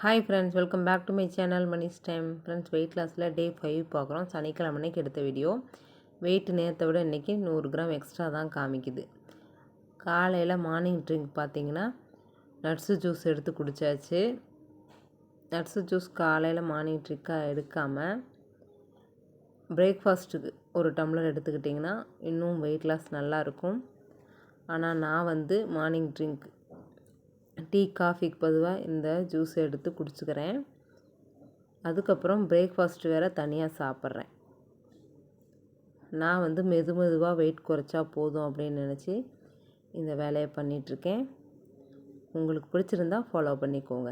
Hi friends welcome back to my channel Mani's time friends weight லாஸில் day five பார்க்குறோம். சனிக்கிழமை எடுத்த video wait நேரத்தை விட இன்றைக்கி நூறு கிராம் எக்ஸ்ட்ரா தான் காமிக்குது. காலையில் மார்னிங் ட்ரிங்க் பார்த்தீங்கன்னா நட்ஸு ஜூஸ் எடுத்து குடித்தாச்சு நட்ஸு ஜூஸ் காலையில் மார்னிங் ட்ரிங்காக எடுக்காமல் பிரேக்ஃபாஸ்ட்டுக்கு ஒரு டம்ளர் எடுத்துக்கிட்டிங்கன்னா இன்னும் வெயிட் லாஸ் நல்லாயிருக்கும் ஆனால் நான் வந்து மார்னிங் ட்ரிங்க் டீ காஃபிக்கு பொதுவாக இந்த ஜூஸ் எடுத்து குடிச்சுக்கிறேன். அதுக்கப்புறம் பிரேக்ஃபாஸ்ட் வேறு தனியாக சாப்பிட்றேன். நான் வந்து மெது மெதுவாக வெயிட் குறைச்சா போதும் அப்படின்னு நினச்சி இந்த வேலையை பண்ணிகிட்ருக்கேன் உங்களுக்கு பிடிச்சிருந்தா ஃபாலோ பண்ணிக்கோங்க.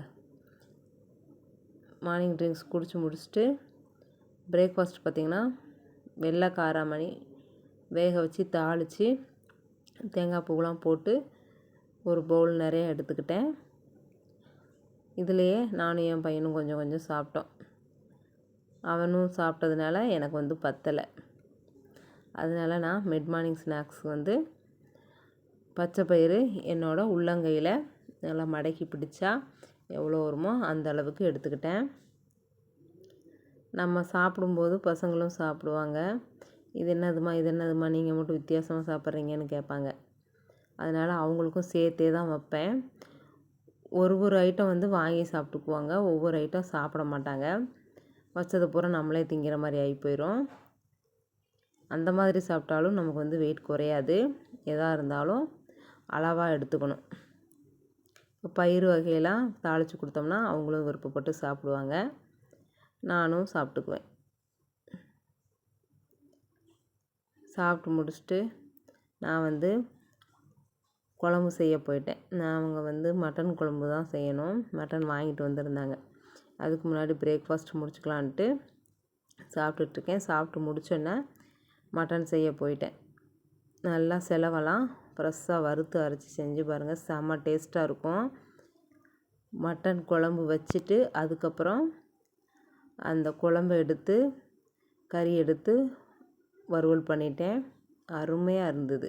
மார்னிங் ட்ரிங்க்ஸ் குடிச்சு முடிச்சுட்டு பிரேக்ஃபாஸ்ட் பார்த்திங்கன்னா வெள்ளை காராமணி வேக வச்சு தாளித்து தேங்காய் பூவெலாம் போட்டு ஒரு பவுல் நிறைய எடுத்துக்கிட்டேன். இதுலேயே நானும் என் பையனும் கொஞ்சம் கொஞ்சம் சாப்பிட்டோம். அவனும் சாப்பிட்டதுனால எனக்கு வந்து பத்தலை. அதனால் நான் மிட் மார்னிங் ஸ்நாக்ஸ் வந்து பச்சை பயிறு என்னோடய உள்ளங்கையில் நல்லா மடக்கி பிடிச்சா எவ்வளோ வருமோ அந்த அளவுக்கு எடுத்துக்கிட்டேன். நம்ம சாப்பிடும்போது பசங்களும் சாப்பிடுவாங்க. இது என்னதுமா இது என்னதுமா நீங்கள் மட்டும் வித்தியாசமாக சாப்பிட்றீங்கன்னு கேட்பாங்க. அதனால் அவங்களுக்கும் சேர்த்தே தான் வைப்பேன். ஒரு ஒரு ஐட்டம் வந்து வாங்கி சாப்பிட்டுக்குவாங்க. ஒவ்வொரு ஐட்டம் சாப்பிட மாட்டாங்க. வச்சதை பூரா நம்மளே திங்கிற மாதிரி ஆகி போயிடும் அந்த மாதிரி சாப்பிட்டாலும் நமக்கு வந்து வெயிட் குறையாது. எதாக இருந்தாலும் அளவாக எடுத்துக்கணும். இப்போ பயிர் வகையெல்லாம் தாளித்து கொடுத்தோம்னா அவங்களும் விருப்பப்பட்டு சாப்பிடுவாங்க. நானும் சாப்பிட்டுக்குவேன். சாப்பிட்டு முடிச்சுட்டு நான் வந்து குழம்பு செய்ய போயிட்டேன். நான் அவங்க வந்து மட்டன் குழம்பு தான் செய்யணும். மட்டன் வாங்கிட்டு வந்திருந்தாங்க. அதுக்கு முன்னாடி பிரேக்ஃபாஸ்ட் முடிச்சுக்கலான்ட்டு சாப்பிட்டுட்ருக்கேன். சாப்பிட்டு முடிச்சோன்னே மட்டன் செய்ய போயிட்டேன். நல்லா செலவெல்லாம் ஃப்ரெஷ்ஷாக வறுத்து அரைச்சி செஞ்சு பாருங்கள் செம்ம டேஸ்ட்டாக இருக்கும். மட்டன் குழம்பு வச்சுட்டு அதுக்கப்புறம் அந்த குழம்பு எடுத்து கறி எடுத்து வறுவல் பண்ணிட்டேன். அருமையாக இருந்தது.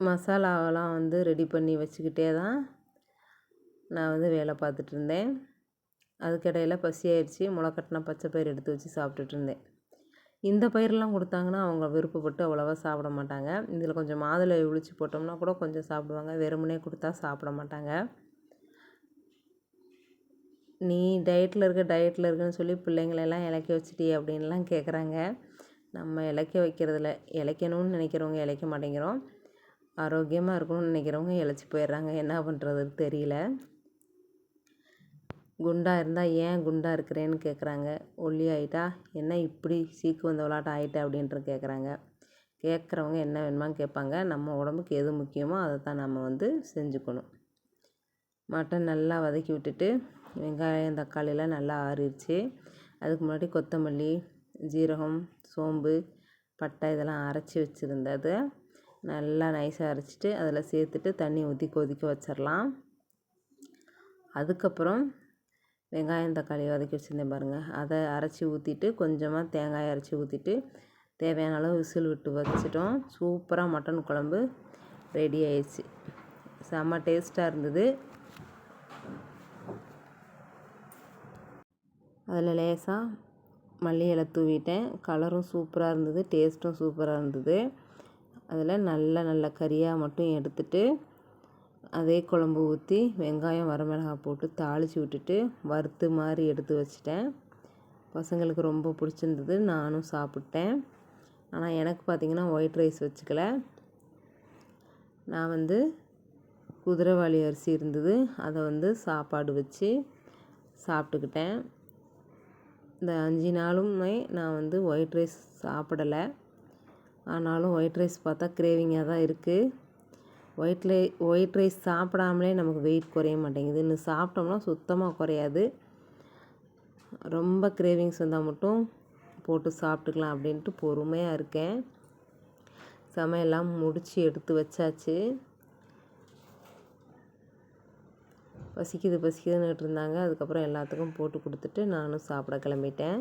மசாலாவெல்லாம் வந்து ரெடி பண்ணி வச்சுக்கிட்டே தான் நான் வந்து வேலை பார்த்துட்டு இருந்தேன் அதுக்கிடையில் பசி ஆயிடுச்சு முளைக்கட்டின பச்சை பயிர் எடுத்து வச்சு சாப்பிட்டுட்டு இருந்தேன் இந்த பயிரெலாம் கொடுத்தாங்கன்னா அவங்க விருப்பப்பட்டு அவ்வளோவா சாப்பிட மாட்டாங்க. இதில் கொஞ்சம் மாதுளை ஒழிச்சு போட்டோம்னா கூட கொஞ்சம் சாப்பிடுவாங்க. வெறுமனே கொடுத்தா சாப்பிட மாட்டாங்க. நீ டயட்டில் இருக்க டயட்டில் இருக்குன்னு சொல்லி பிள்ளைங்களெல்லாம் இலக்கி வச்சுட்டி அப்படின்லாம் கேட்குறாங்க. நம்ம இலக்கி வைக்கிறதில்ல. இலைக்கணும்னு நினைக்கிறவங்க இலைக்க மாட்டேங்கிறோம். ஆரோக்கியமாக இருக்கணும்னு நினைக்கிறவங்க இழைச்சி போயிடுறாங்க. என்ன பண்ணுறதுன்னு தெரியல. குண்டாக இருந்தால் ஏன் குண்டாக இருக்கிறேன்னு கேட்குறாங்க ஒல்லி ஆகிட்டா என்ன இப்படி சீக்கு வந்த விளாட்டம் ஆகிட்ட அப்படின்ட்டு கேட்குறாங்க கேட்குறவங்க என்ன வேணுமான்னு கேட்பாங்க. நம்ம உடம்புக்கு எது முக்கியமோ அதை தான் நம்ம வந்து செஞ்சுக்கணும். மட்டன் நல்லா வதக்கி விட்டுட்டு வெங்காயம் தக்காளியெலாம் நல்லா ஆறிடுச்சு. அதுக்கு முன்னாடி கொத்தமல்லி ஜீரகம் சோம்பு பட்டை இதெல்லாம் அரைச்சி வச்சுருந்தது. நல்லா நைஸாக அரைச்சிட்டு அதில் சேர்த்துட்டு தண்ணி ஊற்றி கொதிக்க வச்சிடலாம் அதுக்கப்புறம் வெங்காயம் தக்காளி வதக்கி வச்சுருந்தேன் பாருங்கள் அதை அரைச்சி ஊற்றிட்டு கொஞ்சமாக தேங்காய் அரைச்சி ஊற்றிட்டு தேவையான அளவு விசில் விட்டு வச்சிட்டோம். சூப்பராக மட்டன் குழம்பு ரெடி ஆயிடுச்சு. செம்ம டேஸ்ட்டாக இருந்தது. அதில் லேசாக மல்லி இலை தூவிட்டேன். கலரும் சூப்பராக இருந்தது டேஸ்ட்டும் சூப்பராக இருந்தது. அதில் நல்ல நல்ல கறியாக மட்டும் எடுத்துட்டு அதே குழம்பு ஊற்றி வெங்காயம் வரமிளகாய் போட்டு தாளித்து விட்டுட்டு வறுத்து மாதிரி எடுத்து வச்சிட்டேன். பசங்களுக்கு ரொம்ப பிடிச்சிருந்தது நானும் சாப்பிட்டேன். ஆனால் எனக்கு பார்த்திங்கன்னா ஒயிட் ரைஸ் வச்சுக்கல. நான் வந்து குதிரைவாளி அரிசி இருந்தது அதை வந்து சாப்பாடு வச்சு சாப்பிட்டுக்கிட்டேன். இந்த அஞ்சு நாளுமே நான் வந்து ஒயிட் ரைஸ் சாப்பிடலை. ஆனாலும் ஒயிட் ரைஸ் பார்த்தா கிரேவிங்காக தான் இருக்குது ஒயிட் ரை ஒயிட் ரைஸ் சாப்பிடாமலே நமக்கு வெயிட் குறைய மாட்டேங்குது. இன்னும் சாப்பிட்டோம்னா சுத்தமாக குறையாது. ரொம்ப கிரேவிங்ஸ் வந்தால் மட்டும் போட்டு சாப்பிட்டுக்கலாம் அப்படின்ட்டு பொறுமையாக இருக்கேன். சமையல்லாம் முடித்து எடுத்து வச்சாச்சு. பசிக்குது பசிக்குதுன்னுட்டு இருந்தாங்க. அதுக்கப்புறம் எல்லாத்துக்கும் போட்டு கொடுத்துட்டு நானும் சாப்பிட கிளம்பிட்டேன்.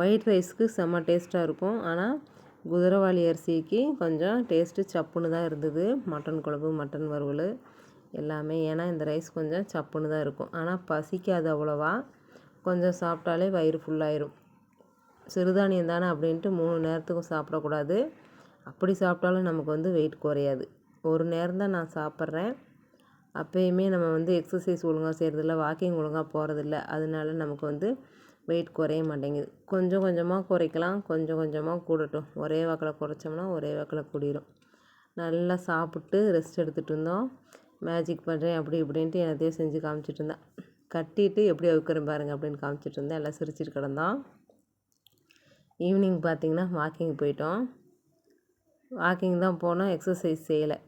ஒயிட் ரைஸ்க்கு செம்ம டேஸ்ட்டாக இருக்கும். ஆனால் குதிரைவாளி அரிசிக்கு கொஞ்சம் டேஸ்ட்டு சப்புன்னு தான் இருந்தது. மட்டன் குழம்பு மட்டன் வறுவல் எல்லாமே. ஏன்னா இந்த ரைஸ் கொஞ்சம் சப்புன்னு தான் இருக்கும். ஆனால் பசிக்காது அவ்வளோவா. கொஞ்சம் சாப்பிட்டாலே வயிறு ஃபுல்லாயிரும் சிறுதானியம் தானே அப்படின்ட்டு மூணு நேரத்துக்கும் சாப்பிடக்கூடாது. அப்படி சாப்பிட்டாலும் நமக்கு வந்து வெயிட் குறையாது. ஒரு நேரம் தான் நான் சாப்பிட்றேன். அப்போயுமே நம்ம வந்து எக்ஸசைஸ் ஒழுங்காக செய்கிறதில்ல வாக்கிங் ஒழுங்காக போகிறதில்ல அதனால நமக்கு வந்து வெயிட் குறைய மாட்டேங்குது. கொஞ்சம் கொஞ்சமாக குறைக்கலாம் கொஞ்சம் கொஞ்சமாக கூடட்டும். ஒரே வாக்கில் குறைச்சோம்னா ஒரே வாக்கில் கூடிரும். நல்லா சாப்பிட்டு ரெஸ்ட் எடுத்துகிட்டு இருந்தோம். மேஜிக் பண்ணுறேன் அப்படி இப்படின்ட்டு என்னத்தையும் செஞ்சு காமிச்சிட்டு இருந்தேன் கட்டிட்டு எப்படி அவுக்கிறேன் பாருங்கள் அப்படின்னு காமிச்சிட்டு இருந்தேன். எல்லாம் சிரிச்சிட்டு கிடந்தோம். ஈவினிங் பார்த்திங்கன்னா வாக்கிங் போயிட்டோம். வாக்கிங் தான் போனோம் எக்ஸசைஸ் செய்யலை.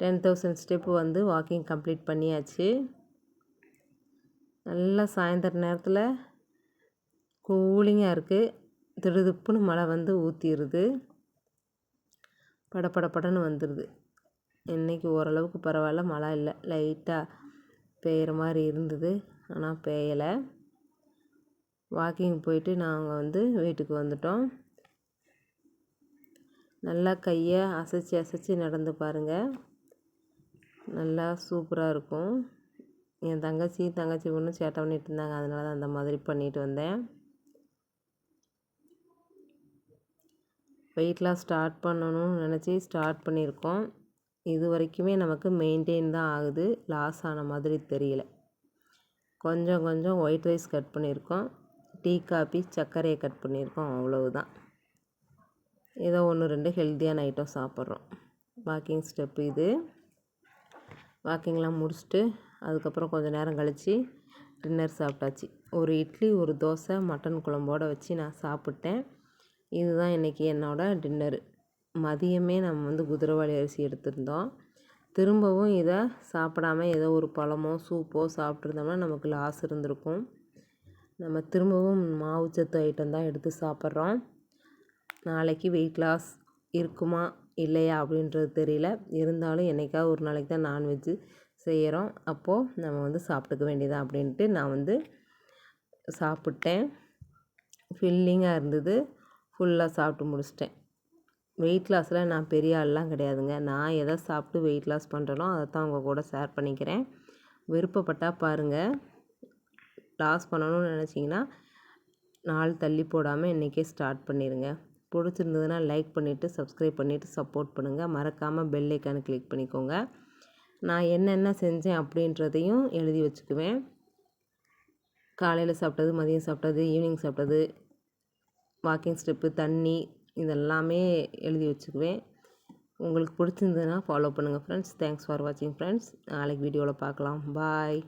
டென் தௌசண்ட் ஸ்டெப்பு வந்து வாக்கிங் கம்ப்ளீட் பண்ணியாச்சு. நல்லா சாயந்தர நேரத்தில் கூலிங்காக இருக்குது திடுதுப்புன்னு மழை வந்து ஊற்றிடுது படப்படப்படன்னு வந்துடுது இன்றைக்கி ஓரளவுக்கு பரவாயில்ல மழை இல்லை. லைட்டாக பெய்கிற மாதிரி இருந்தது. ஆனால் பெய்யலை. வாக்கிங் போயிட்டு நாங்கள் வந்து வீட்டுக்கு வந்துட்டோம். நல்லா கையை அசைச்சி அசைச்சி நடந்து பாருங்கள் நல்லா சூப்பராக இருக்கும். என் தங்கச்சி தங்கச்சி பொண்ணு சேட்டை பண்ணிகிட்டு இருந்தாங்க. அதனால தான் அந்த மாதிரி பண்ணிட்டு வந்தேன். வெயிட் லாஸ் ஸ்டார்ட் பண்ணணும்னு நினச்சி ஸ்டார்ட் பண்ணியிருக்கோம். இது வரைக்குமே நமக்கு மெயின்டைன் தான் ஆகுது. லாஸ் ஆன மாதிரி தெரியல. கொஞ்சம் கொஞ்சம் ஒயிட் ரைஸ் கட் பண்ணியிருக்கோம். டீ காபி சர்க்கரையை கட் பண்ணியிருக்கோம். அவ்வளவுதான். ஏதோ ஒன்று ரெண்டு ஹெல்த்தியான ஐட்டம் சாப்பிட்றோம். வாக்கிங் ஸ்டெப்பு இது. வாக்கிங்லாம் முடிச்சுட்டு அதுக்கப்புறம் கொஞ்சம் நேரம் கழித்து டின்னர் சாப்பிட்டாச்சு. ஒரு இட்லி ஒரு தோசை மட்டன் குழம்போடு வச்சு நான் சாப்பிட்டேன். இதுதான் இன்றைக்கி என்னோடய டின்னரு. மதியமே நம்ம வந்து குதிரைவாளி அரிசி எடுத்திருந்தோம். திரும்பவும் இதை சாப்பிடாம ஏதோ ஒரு பழமோ சூப்போ சாப்பிட்ருந்தோம்னா நமக்கு லாஸ் இருந்திருக்கும். நம்ம திரும்பவும் மாவுச்சத்து ஐட்டம் தான் எடுத்து சாப்பிட்றோம். நாளைக்கு வெயிட் லாஸ் இருக்குமா இல்லையா அப்படின்றது தெரியல. இருந்தாலும் என்றைக்காவது ஒரு நாளைக்கு தான் நான்வெஜ்ஜு. செய்கிறோம். அப்போது நம்ம வந்து சாப்பிட்டுக்க வேண்டியதான் அப்படின்ட்டு நான் வந்து சாப்பிட்டேன். ஃபில்லிங்காக இருந்தது. ஃபுல்லாக சாப்பிட்டு முடிச்சிட்டேன். வெயிட் லாஸில் நான் பெரிய ஆள்லாம் கிடையாதுங்க. நான் எதை சாப்பிட்டு வெயிட் லாஸ் பண்ணுறனோ அதை தான் உங்கள் கூட ஷேர் பண்ணிக்கிறேன். விருப்பப்பட்டால் பாருங்கள் லாஸ் பண்ணணும்னு நினச்சிங்கன்னா நாள் தள்ளி போடாமல் இன்றைக்கே ஸ்டார்ட் பண்ணிடுங்க பிடிச்சிருந்ததுன்னா லைக் பண்ணிவிட்டு சப்ஸ்கிரைப் பண்ணிவிட்டு சப்போர்ட் பண்ணுங்கள் மறக்காமல் பெல் ஐக்கானு கிளிக் பண்ணிக்கோங்க. நான் என்னென்ன செஞ்சேன் அப்படின்றதையும் எழுதி வச்சுக்குவேன். காலையில் சாப்பிட்டது மதியம் சாப்பிட்டது ஈவினிங் சாப்பிட்டது வாக்கிங் ஸ்டெப்பு தண்ணி இதெல்லாமே எழுதி வச்சுக்குவேன். உங்களுக்கு பிடிச்சிருந்ததுன்னா ஃபாலோ பண்ணுங்கள் ஃப்ரெண்ட்ஸ் தேங்க்ஸ் ஃபார் வாட்சிங் ஃப்ரெண்ட்ஸ் நாளைக்கு வீடியோவில் பார்க்கலாம். பாய்